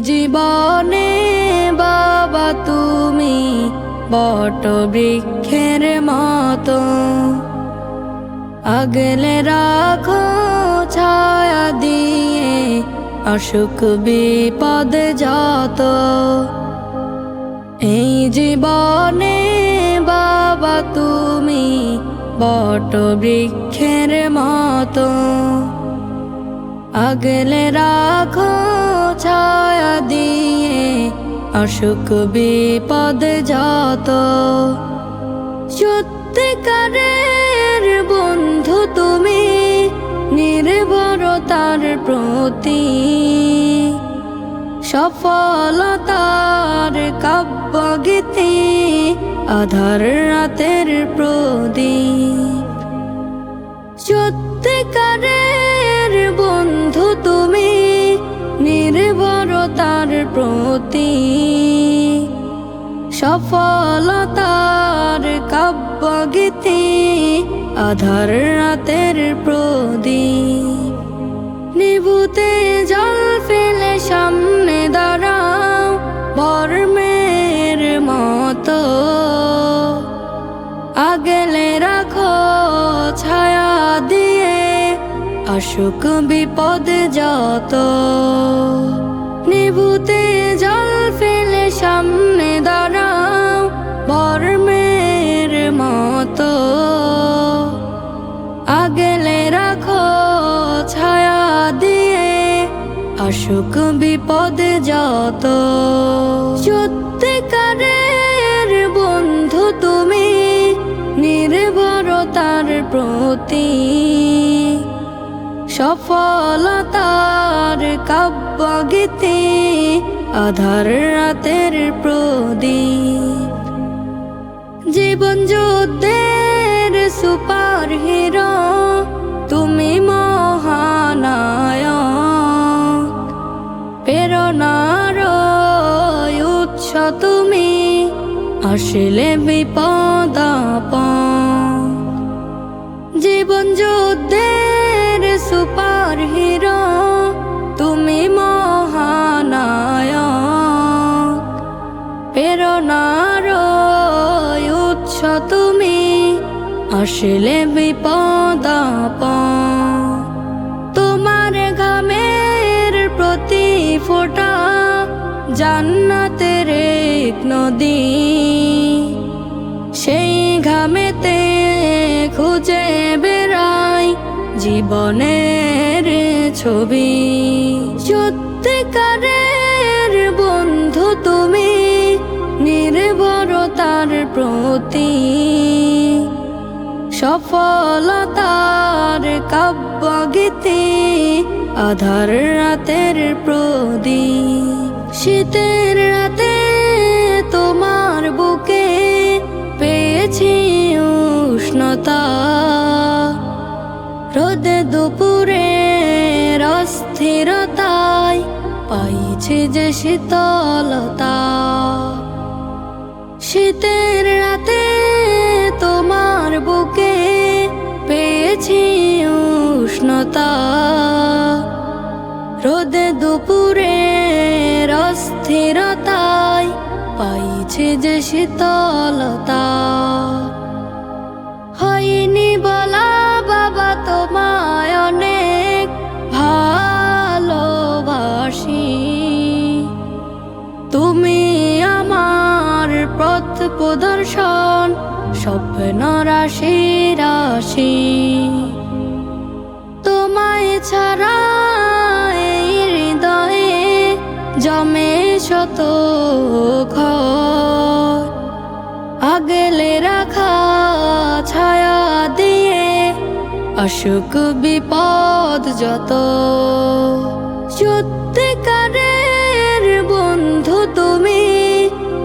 জীবনে বাবা তুমি বট বৃক্ষের মতো। আগলে রাখো ছায়া দিয়ে অসুখ বিপদ যত। এই জীবনে বাবা তুমি বট বৃক্ষের মতো। আগলে রাখো ছায়া দিয়ে অসুখ বিপদ যত। সত্যিকারের বন্ধু তুমি, নির্ভরতার প্রতি। সফলতার কাব্য গীতি আধার রাতের প্রদীপ। নির্ভরতার প্রতি। সফলতার কাব্য গীতি আধার রাতের প্রদীপ। নিভুতে জল ফেলে সামনে দাঁড়াও, বর্মের মতো। আগলে রাখো ছায়া দিয়ে অসুখ বিপদ যত। নিভুতে জল ফেলে সামনে দাঁড়াও, বর্মের মতো। আগলে রাখো ছায়া দিয়ে অসুখ বিপদ যত। সত্যিকারের সফলতার কাব্য গীতি আধার রাতের প্রদীপ। জীবন যুদ্ধের সুপার হিরো, তুমি মহানায়ক। প্রেরণার উৎস তুমি, আসলে বিপদ আসলে বিপদ তোমার ঘামের প্রতি ফোটা জান্নাতের এক নদী। সেই ঘামেতে খুঁজে বেড়াই জীবনের ছবি। সত্যিকারের বন্ধু তুমি, নির্ভরতার প্রতি সফলতার কাব্য গীতি আধার রাতের প্রদীপ। শীতের রাতে তোমার বুকে পেয়েছি উষ্ণতা। রোদে দুপুরে অস্থিরতায় পাইছি যে শীতলতা। শীতের যে শীতলতা। হয়নি বলা বাবা তোমায় অনেক ভালোবাসি। তুমি আমার পথ প্রদর্শন, স্বপ্ন রাশি রাশি। অসুখ বিপদ যত। সত্যিকারের বন্ধু তুমি,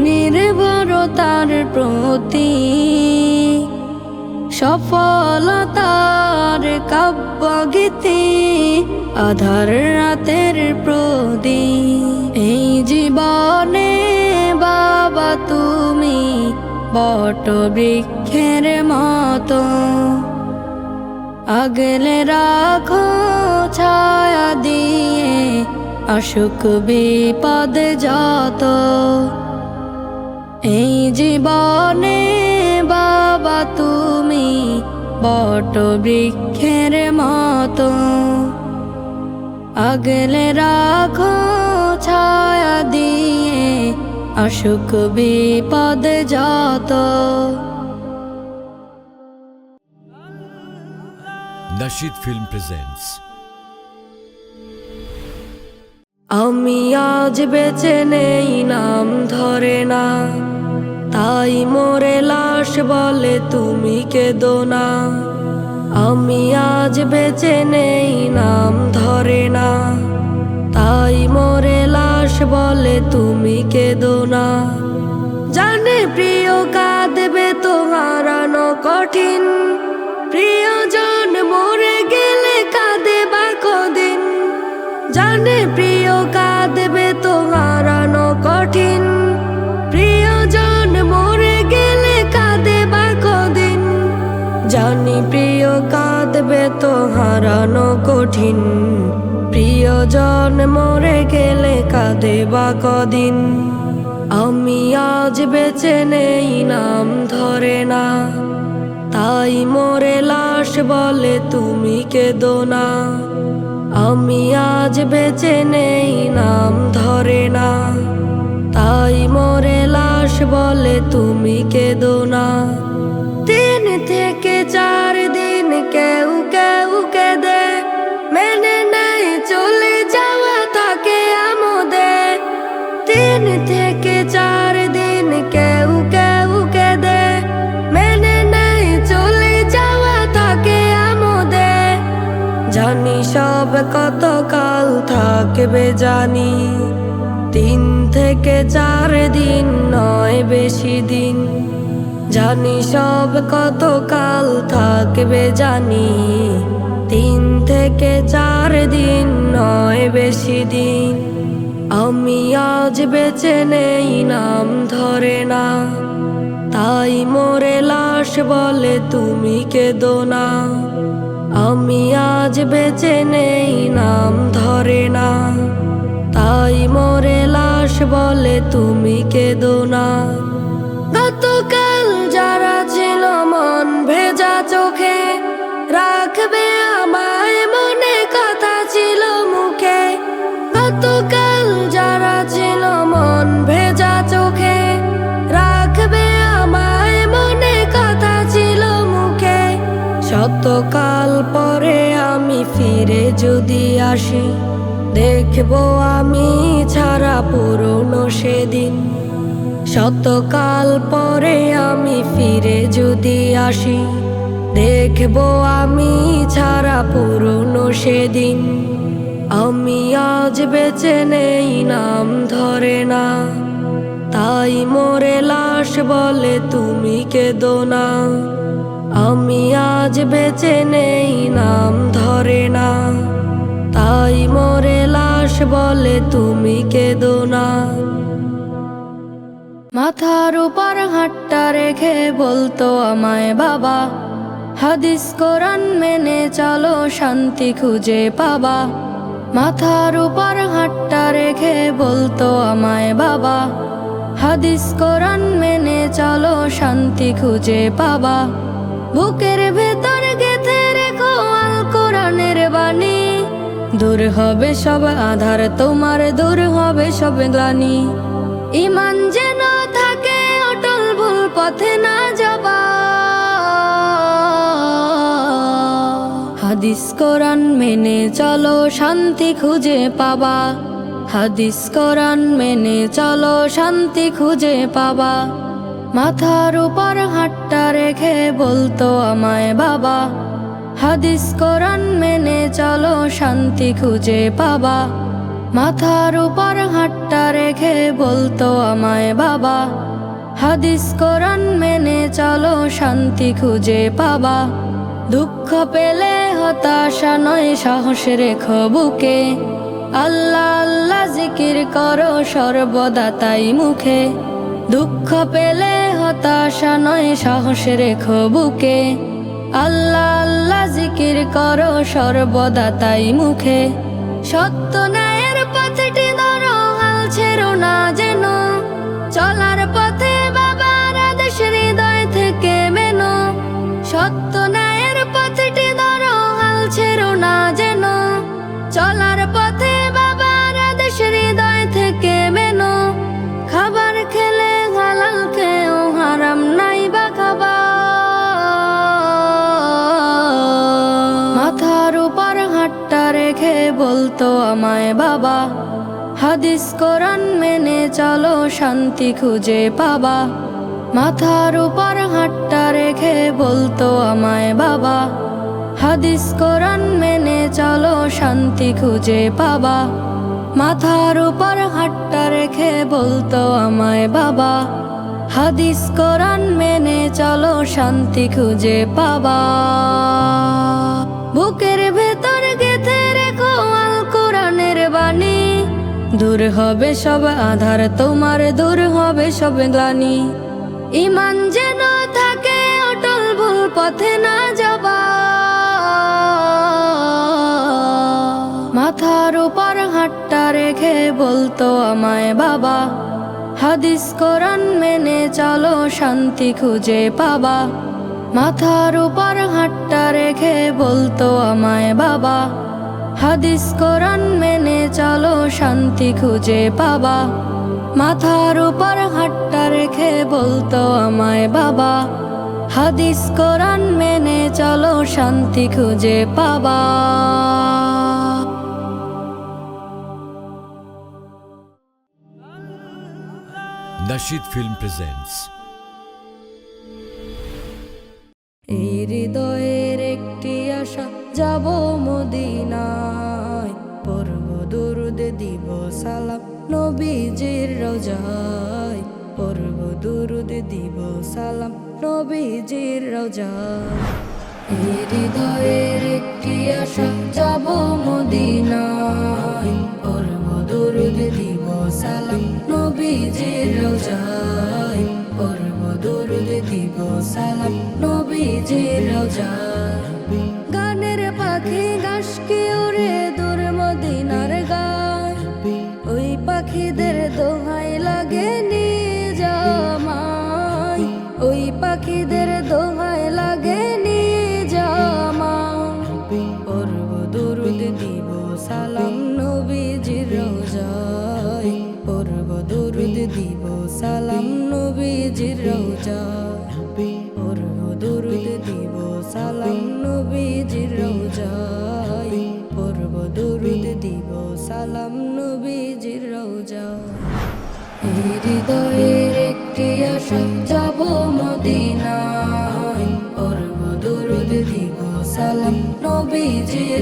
নির্ভরতার প্রতি। সফলতার কাব্য গীতি আধার রাতের প্রদীপ এই জীবনে বাবা তুমি বট বৃক্ষের মতো। আগলে রাখো ছায়া দিয়ে, অসুখ বিপদ যত। এই জীবনে বাবা তুমি বট বৃক্ষের মতো। আগলে রাখো ছায়া দিয়ে, অসুখ বিপদ যত। Nashid Film presents. আমি আজ বেঁচে নেই, নাম ধরে না। তাই মোরে লাশ বলে তুমি কেঁদো না। আমি আজ বেঁচে নেই, নাম ধরে না। তাই মোরে লাশ বলে তুমি কেঁদো না। জানে প্রিয়, কাঁদবে তো হারানো কঠিন। প্রিয়জন জানে প্রিয় কাঁদবে তো হারানো কঠিন। প্রিয়জন মরে গেলে কাঁদে বা কদিন। জানি প্রিয় কাঁদবে তো হারানো কঠিন। প্রিয়জন মরে গেলে কাঁদে বা কদিন। আমি আজ বেঁচে নেই, নাম ধরে না। তাই মরে লাশ বলে তুমি কেঁদো না। আমি আজ বেঁচে নেই, নাম ধরে না। তাই মরে লাশ বলে তুমি কেঁদো না। তিন থেকে চার দিন কেউ কেউ থাকবে জানি, তিন থেকে চার দিন নয় বেশি দিন। জানি সব কত কাল থাকবে জানি, তিন থেকে চার দিন নয় বেশি দিন। আমি আজ বেঁচে নেই, নাম ধরে না। তাই মোরে লাশ বলে তুমি কেঁদো না। আমি আজ বেঁচে নেই, নাম ধরে না। তাই মরে লাশ বলে তুমি কেঁদো না। গতকাল যারা ছিল মন ভেজা চোখে, রাখবে যদি আসি, দেখব আমি ছাড়া পুরনো সেদিন। শতকাল পরে আমি ফিরে যদি আসি, দেখব আমি ছাড়া পুরনো সেদিন। আমি আজ বেঁচে নেই, নাম ধরে না। তাই মোরে লাশ বলে তুমি কেঁদো না। আমি আজ বেঁচে নেই, নাম ধরে না। তাই মোরে লাশ বলে তুমি কেঁদো না। মাথার উপর হাটটা রেখে বলতো আমায় বাবা, হাদিস কোরআন মেনে চলো, শান্তি খুঁজে পাবা। মাথার উপর হাটটা রেখে বলতো আমায় বাবা, হাদিস কোরআন মেনে চলো, শান্তি খুঁজে পাবা। বুকের ভেতর গেথে রেখো আল কোরআনের বাণী। দূর হবে সব আধার, তোমার দূর হবে সব গ্লানি। ইমান যেন থাকে, অটল ভুল পথে না যাবা। হাদিস কোরআন মেনে চলো, শান্তি খুঁজে পাবা। হাদিস কোরআন মেনে চলো, শান্তি খুঁজে পাবা। মাথার উপর হাটটা রেখে বলতো আমায়, বাবা, হাদিস কোরআন মেনে চলো, শান্তি খুঁজে পাবা। মাথার উপর হাটটা রেখে বলতো আমায়, বাবা, হাদিস কোরআন মেনে চলো, শান্তি খুঁজে পাবা। দুঃখ পেলে হতাশা নয়, সাহস রেখো বুকে। আল্লাহ আল্লাহ জিকির করো, সর্বদা তাই মুখে। দুঃখ পেলে হতাশা নয়, সাহস রেখো বুকে। আল্লাহ আল্লাহ জিকির করো সর্বদা তাই মুখে। সত্য ন্যায়ের হাদিস কোরআন মেনে চলো, শান্তি খুঁজে পাবা। মাথার উপর হাটটা রেখে বলতো আমায় বাবা। হাদিস কোরআন মেনে চলো, শান্তি খুঁজে পাবা। মাথার উপর হাটটা রেখে বলতো আমায় বাবা। হাদিস কোরআন মেনে চলো, শান্তি খুঁজে পাবা। বুকের ভেতর দূর হবে সব আধার, তোমার দূর হবে সব গ্লানি। ইমান যেন থাকে, অটল ভুল পথে না যাবা মাথার উপর হাটটা রেখে বলতো আমায় বাবা, হাদিস কোরআন মেনে চলো, শান্তি খুঁজে পাবা। মাথার উপর হাটটা রেখে বলতো আমায় বাবা হাদিস কোরআন মেনে চলো শান্তি খুঁজে পাবা। মাথার উপর হাটটা রেখে বলতো আমায় বাবা। হাদিস কোরআন মেনে চলো শান্তি খুঁজে পাবা। Nashid Film presents এই হৃদয়ের একটি যাব মদিনায়। পর্ব দুরুদ দিব সালাম নবীজির রোজায়। পর্ব দুরুদ দিব সালাম নবীজির রোজায়। হৃদয়ের একটি আশা, যাব মদিনায়। পর্ব দুরুদ দিব সালাম নবীজির রোজায়। পর্ব দুরুদ দিব সালাম নবীজির রোজায়।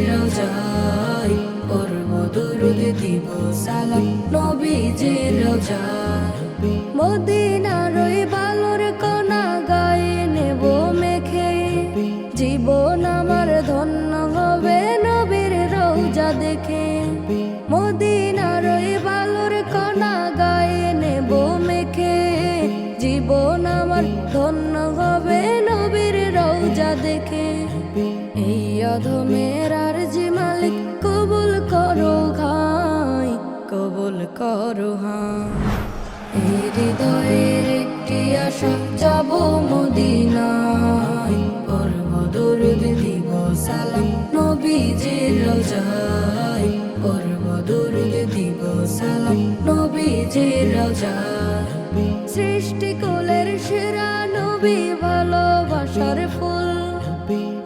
রোজায় পর্ব দুরুদ দিব সালাম নবীজির রোজায় আশা যাব মদিনায়। পর্ব দরুদ দিব সালাম নবীজির রোজায়। পর্ব দরুদ দিব সালাম নবীজির রোজায়। সৃষ্টি কোলের সেরা নবী ভালোবাসার ফুল।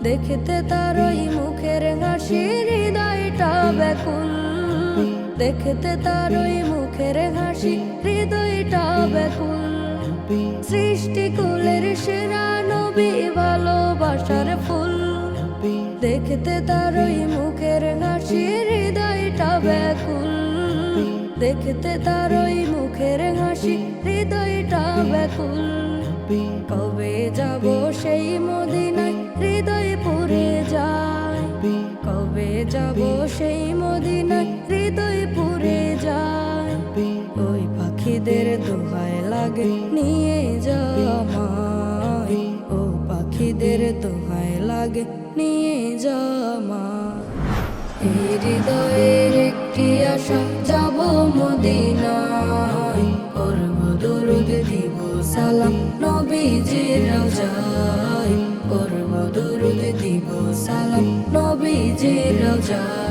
দেখতে তার ওই মুখের হাসি হৃদয়টা ব্যাকুল। দেখতে তার ওই মুখের হাসি হৃদয়টা ব্যাকুল। সৃষ্টি কুলের সেরা নবী ভালোবাসার ফুল। দেখতে তার ওই মুখের হাসি হৃদয়টা ব্যাকুল। দেখতে তার ওই মুখের হাসি হৃদয়টা ব্যাকুল। কবে যাব সেই মদিনায় হৃদয় পুরে যায়। কবে যাব সেই মদিনায় হৃদয় পুরে যায়। ওই পাখিদের দোহায় লাগে নিয়ে জামাই ও পাখিদের লাগে নিয়ে জামা হৃদয়ের একটি আশা, যাব মদিনায়। করব দরুদ, দিব সালাম নবীজির রোজায়। করব দরুদ, দিব সালাম নবীজির রোজায়।